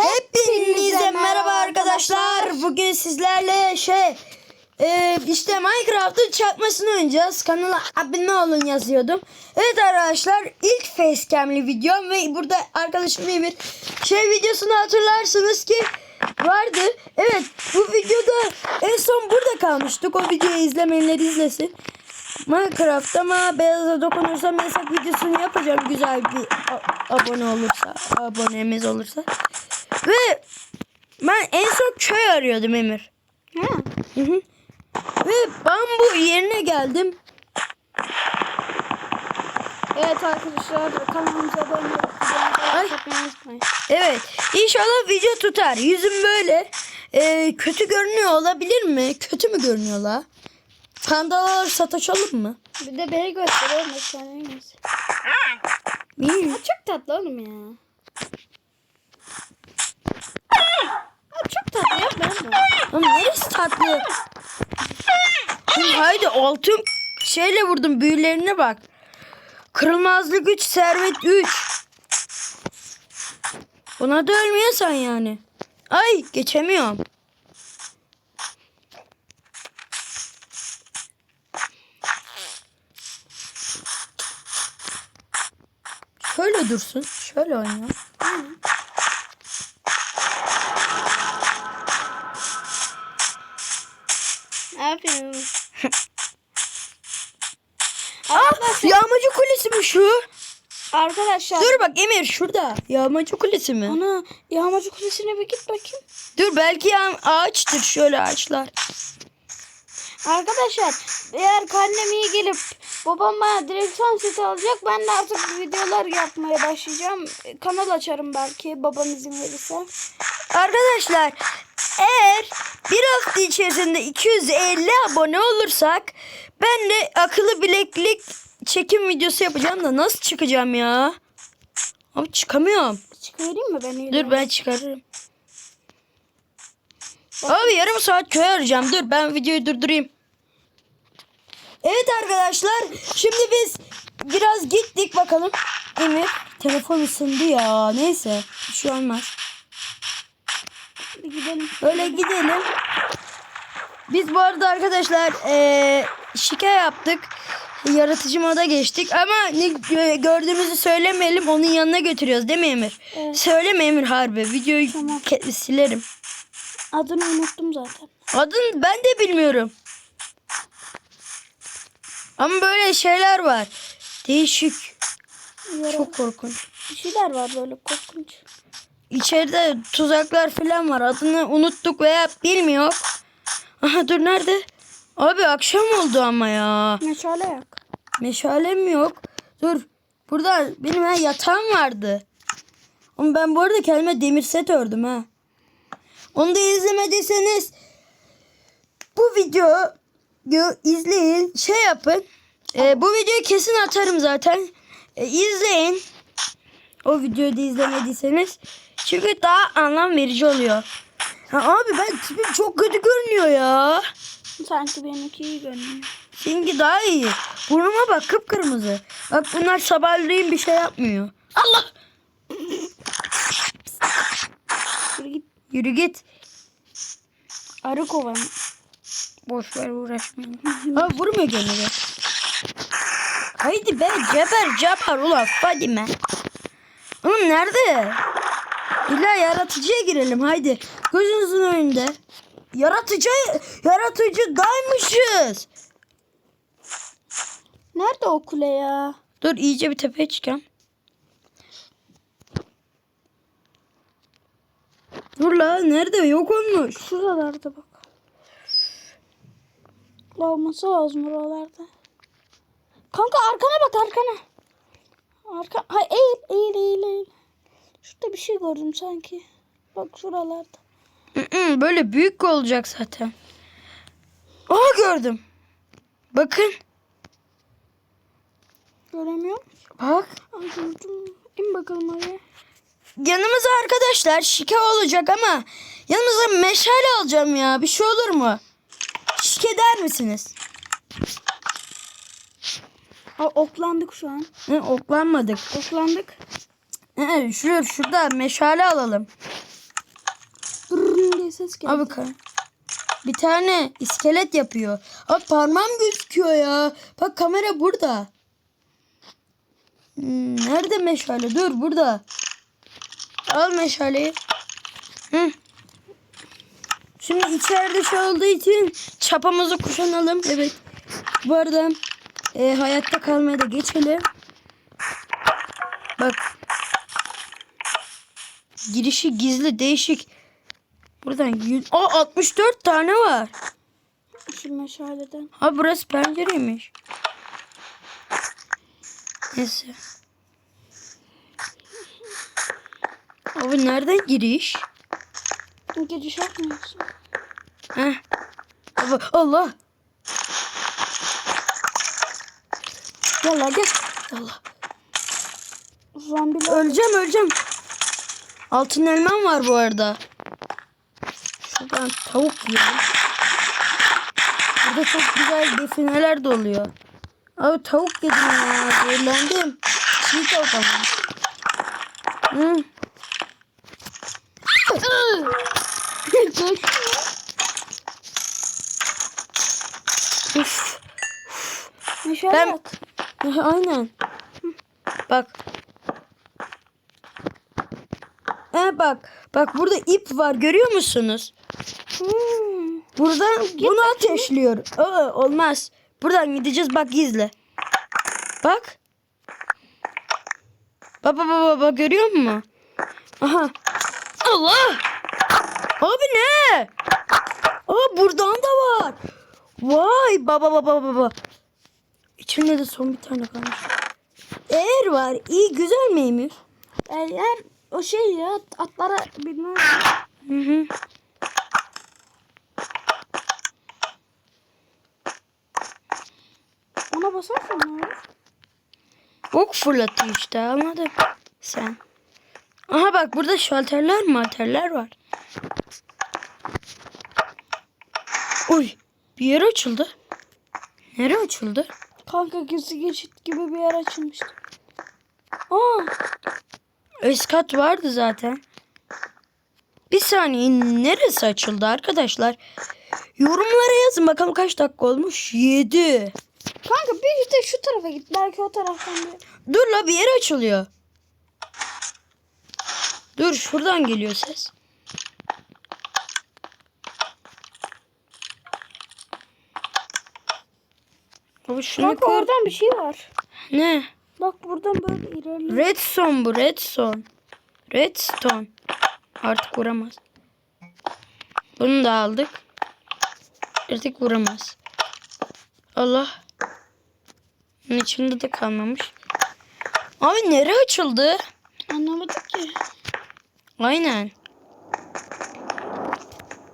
Hepinize merhaba arkadaşlar. Bugün sizlerle şey e, işte Minecraft'ın çakmasını oynayacağız. Kanala abone olun yazıyordum. Evet arkadaşlar ilk facecam'li videom ve burada arkadaşım bir şey videosunu hatırlarsınız ki vardı. Evet bu videoda en son burada kalmıştık. O videoyu izlemeyenler izlesin. Minecraft ama beyaza dokunursam yasak videosunu yapacağım güzel bir abone olursa abonemiz olursa ve ben en son köy arıyordum Emir Ha. Hı hı. ve bambu yerine geldim Evet arkadaşlar kanalımıza abone Ay. olmayı evet inşallah video tutar yüzüm böyle Ee, kötü görünüyor olabilir mi kötü mü görünüyor la pandalar sataşalım mı Bir de beni gösterelim. Çok tatlı oğlum ya. Tatlı yapma yapma. Oğlum neresi tatlı? Haydi altın şeyle vurdum büyülerine bak. Kırılmazlık 3, servet 3. Buna da ölmüyorsan yani. Ay geçemiyorum. Şöyle dursun. Şöyle oyna. Ne yapıyorsun? Ah yağmacı kulesi mi şu? Arkadaşlar. Dur bak Emir şurada. Yağmacı kulesi mi? Ana yağmacı kulesine bir git bakayım. Dur belki ya ağaçtır şöyle ağaçlar. Arkadaşlar eğer karnem iyi gelip babam bana direksiyon seti alacak ben de artık videolar yapmaya başlayacağım. Kanal açarım belki babam izin verirse. Arkadaşlar eğer bir hafta içerisinde 250 abone olursak ben de akıllı bileklik çekim videosu yapacağım da nasıl çıkacağım ya? Abi çıkamıyorum. Çıkarayım mı ben? Dur ben çıkarırım. Abi yarım saat köy arayacağım. Dur ben videoyu durdurayım. Evet arkadaşlar. Şimdi biz biraz gittik bakalım. Emir telefon ısındı ya. Neyse. Bir şey olmaz. Böyle gidelim. Biz bu arada arkadaşlar eee şike yaptık. Yaratıcı moda geçtik ama ne gö- gördüğümüzü söylemeyelim. Onun yanına götürüyoruz değil mi Emir? Evet. Söyleme Emir harbi. Videoyu Tamam. silerim. Adını unuttum zaten. Adın ben de bilmiyorum. Ama böyle şeyler var. Değişik. Yara- Çok korkunç. Bir şeyler var böyle korkunç. İçeride tuzaklar falan var. Adını unuttuk veya bilmiyor. Aha dur nerede? Abi akşam oldu ama ya. Meşale yak. Meşalem yok. Dur. Burada benim ha yatağım vardı. Ama ben bu arada kendime demir set ördüm ha. Onu da izlemediyseniz bu videoyu izleyin. Şey yapın. Ee, bu videoyu kesin atarım zaten. Ee, izleyin. O videoyu da izlemediyseniz. Çünkü daha anlam verici oluyor. Ha, abi ben tipim çok kötü görünüyor ya. Sanki benimki iyi görünüyor. Seninki daha iyi. Burnuma bak kıpkırmızı. Bak bunlar sabahleyin bir şey yapmıyor. Allah! Yürü git. Yürü git. Arı kovan. Boş ver uğraşmayın. ha vurmuyor gene. Haydi be ceber ceber ulan Fadime. Oğlum nerede? İlla yaratıcıya girelim haydi. Gözünüzün önünde. Yaratıcı, yaratıcıdaymışız. Nerede o kule ya? Dur iyice bir tepeye çıkayım. Dur la nerede yok olmuş. Şuralarda bak. Olması lazım buralarda. Kanka arkana bak arkana. Arka Hay eğil eğil eğil eğil. Şurada bir şey gördüm sanki. Bak şuralarda. Böyle büyük olacak zaten. Aa gördüm. Bakın. Göremiyorum. Bak. Ay gördüm. İn bakalım oraya. Yanımıza arkadaşlar şike olacak ama yanımıza meşale alacağım ya. Bir şey olur mu? Şike der misiniz? Aa, oklandık şu an. Hı, oklanmadık. Oklandık. Hı, şurada, şurada meşale alalım. ses geldi. Abi ka- bir tane iskelet yapıyor. Abi parmağım gözüküyor ya. Bak kamera burada. Hmm, nerede meşale? Dur burada. Al meşaleyi. Hı. Şimdi içeride şey olduğu için çapamızı kuşanalım. Evet. Bu arada e, hayatta kalmaya da geçelim. Bak. Girişi gizli değişik. Buradan 100... Aa 64 tane var. Şu meşaleden. Ha burası pencereymiş. Neyse. Abi nereden giriş? Giriş yapmıyorsun. Heh. Abi, Allah. Gel lan gel. Allah. Zombiler. Öleceğim öleceğim. Altın elmam var bu arada. Şuradan tavuk yiyelim. Burada çok güzel defineler de oluyor. Abi tavuk yedim ya. Zehirlendim. Çiğ tavuk ama. Uf. Ben- Aynen. Bak. He bak. Bak burada ip var görüyor musunuz? Hmm. Buradan bunu ateşliyor. Aa, olmaz. Buradan gideceğiz bak gizle. Bak. Baba baba baba görüyor musun? Aha. Allah. Abi ne? Aa buradan da var. Vay baba baba baba. İçinde de son bir tane kalmış. Eğer var iyi güzel miymiş? Eğer o şey ya atlara bilmem. Hı hı. Ona basarsan ne olur? Ok fırlatıyor işte anladın sen. Aha bak burada şalterler malterler var. Uy bir yer açıldı. Nere açıldı? Kanka gizli geçit gibi bir yer açılmıştı. Aa, Üst kat vardı zaten. Bir saniye neresi açıldı arkadaşlar? Yorumlara yazın bakalım kaç dakika olmuş? 7. kanka bir de şu tarafa git. Belki o taraftan bir. Dur la bir yer açılıyor. Dur şuradan geliyor ses. Şunu Kanka oradan bir şey var. Ne? Bak buradan böyle ilerliyor. Redstone bu redstone. Redstone. Artık vuramaz. Bunu da aldık. Artık vuramaz. Allah. Bunun içinde de kalmamış. Abi nere açıldı? Anlamadık ki. Aynen.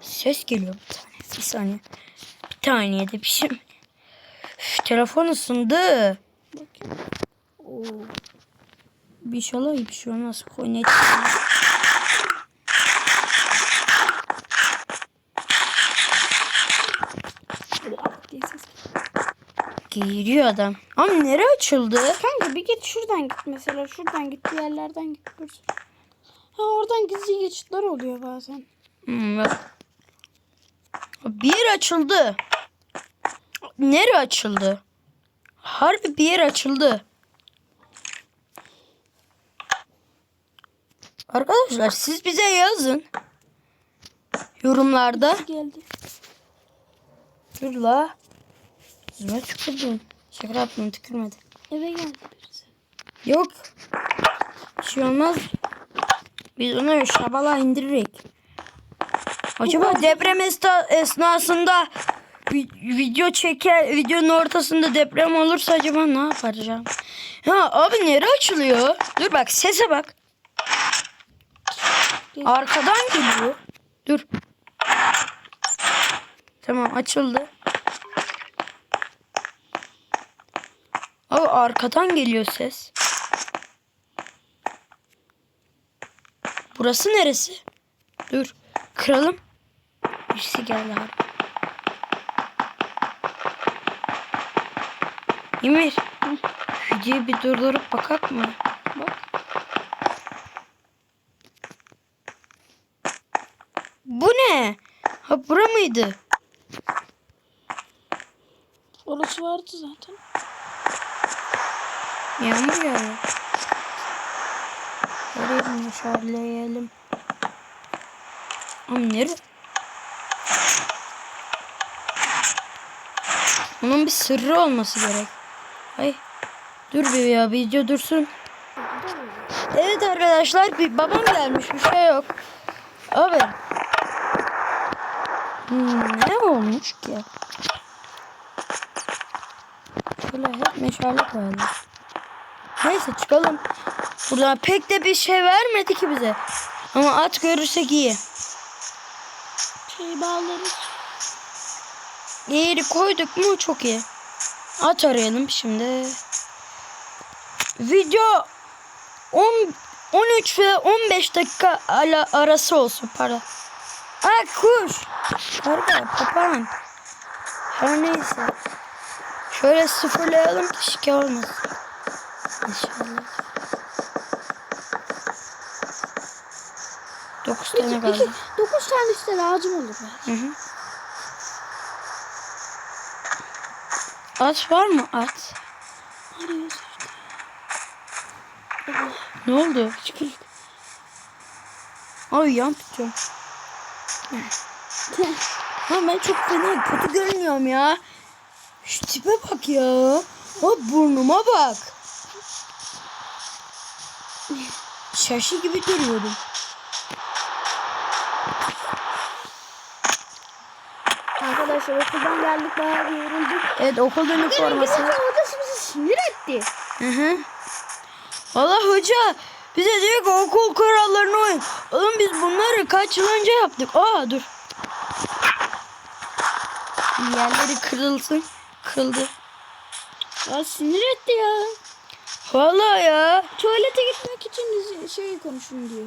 Ses geliyor bir tane. Bir saniye. Bir taneye de bir şey? Üf, telefon ısındı. Oo. Bir şey olur bir şey olmaz. Koy net. Bak diye ses. Giriyor adam. Ama nere açıldı? Kanka bir git şuradan git mesela. Şuradan git diğerlerden git. Ha oradan gizli geçitler oluyor bazen. Hmm, bak. Bir yer açıldı. Nere açıldı? Harbi bir yer açıldı. Arkadaşlar siz bize yazın. Yorumlarda. Geldi. Dur la. Yüzüme tükürdün. Şaka yaptım tükürmedi. Eve geldi birisi. Yok. Bir şey olmaz. Biz onu şabala indiririk. Acaba deprem esnasında vi- video çeker, videonun ortasında deprem olursa acaba ne yapacağım? Ya abi nere açılıyor? Dur bak sese bak. Arkadan geliyor. Dur. Tamam açıldı. Abi arkadan geliyor ses. Burası neresi? Dur. Kıralım. Birisi geldi abi. Emir. Videoyu bir durdurup bakak mı? Bak. Bu ne? Ha bura mıydı? Orası vardı zaten. Yağmur yağıyor. Orayı şarlayalım. Ama nere? Onun bir sırrı olması gerek. Ay. Dur bir ya video dursun. Evet arkadaşlar bir babam gelmiş bir şey yok. Abi. Hmm, olmuş ki? Şöyle hep meşale koyalım. Neyse çıkalım. Buradan pek de bir şey vermedi ki bize. Ama at görürsek iyi. Şey bağlarız. Yeri koyduk mu çok iyi. At arayalım şimdi. Video 10 13 ve 15 dakika ala, arası olsun para. Aa kuş. Karga, papağan. Her neyse. Şöyle sıfırlayalım ki şike olmasın. İnşallah. 9 tane kaldı. dokuz tanesi de lazım olur. Hı hı. At var mı? At. Ne oldu? Çıkır. Ay yan tutuyorum. Ha ben çok fena kötü görünüyorum ya. Şu tipe bak ya. Ha burnuma bak. Şaşı gibi duruyorum. Arkadaşlar okuldan geldik bayağı bir yorulduk. Evet okul dönük forması. hocası bizi sinir etti. Hı hı. Valla hoca bize diyor ki okul kurallarına uyun. Oğlum biz bunları kaç yıl önce yaptık. Aa dur. Yerleri kırılsın. Kırıldı. Ya sinir etti ya. Valla ya. Tuvalete gitmek için şey konuşun diyor.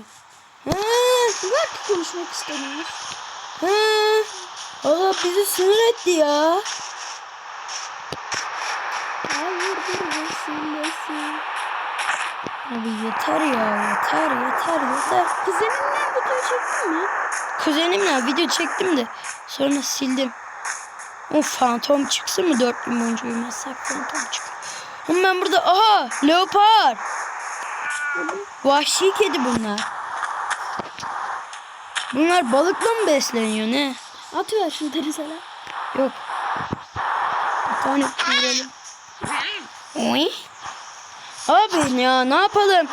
Hı, Bak konuşmak istemiyor. hı. Valla bizi sinir etti ya. Hayır burası resim. Abi yeter ya yeter yeter yeter. Kuzenimle video çektin mi? Kuzenimle video çektim de sonra sildim. O fantom çıksın mı dört boyunca uyumazsak fantom çıkar. Ama ben burada aha leopar. Vahşi kedi bunlar. Bunlar balıkla mı besleniyor ne? At ver şunu Teriza'la. Yok. Bir tane vuralım. Oy. Abi ya ne yapalım?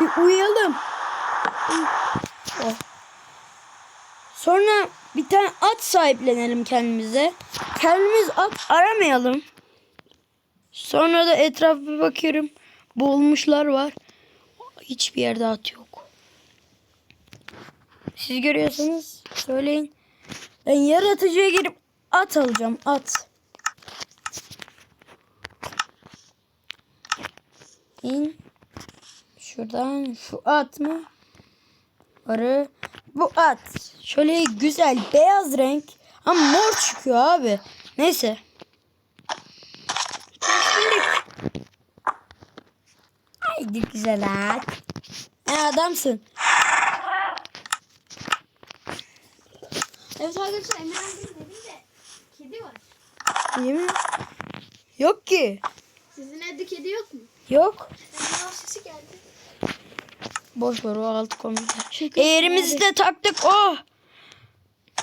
Bir uyuyalım. Sonra bir tane at sahiplenelim kendimize. Kendimiz at aramayalım. Sonra da etrafa bakıyorum. Boğulmuşlar var. Hiçbir yerde at yok. Siz görüyorsanız söyleyin. Ben yaratıcıya girip at alacağım. At. İn. Şuradan şu at mı? Arı. Bu at. Şöyle güzel beyaz renk. Ama mor çıkıyor abi. Neyse. Haydi güzel at. Ha, adamsın. Evet arkadaşlar dedim de kedi var. İyi mi? Yok ki. Sizin evde kedi yok mu? Yok. Emirhan sesi geldi. Boş ver o altı komik. Eğerimizi de taktık. Oh.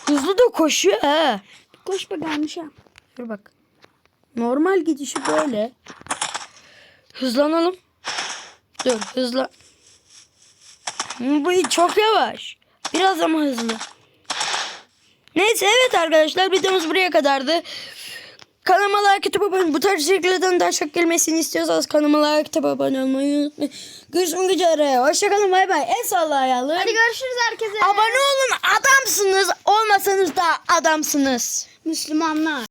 Hızlı da koşuyor ha. Koş be gelmiş ha. Dur bak. Normal gidişi böyle. Hızlanalım. Dur hızla. Bu çok yavaş. Biraz ama hızlı. Neyse evet arkadaşlar videomuz buraya kadardı. Kanalıma like atıp abone Bu tarz içeriklerden daha çok gelmesini istiyorsanız kanalıma like atıp abone olmayı unutmayın. Görüşmek üzere. Hoşçakalın bay bay. El salla ayağlı. Hadi görüşürüz herkese. Abone olun adamsınız. Olmasanız da adamsınız. Müslümanlar.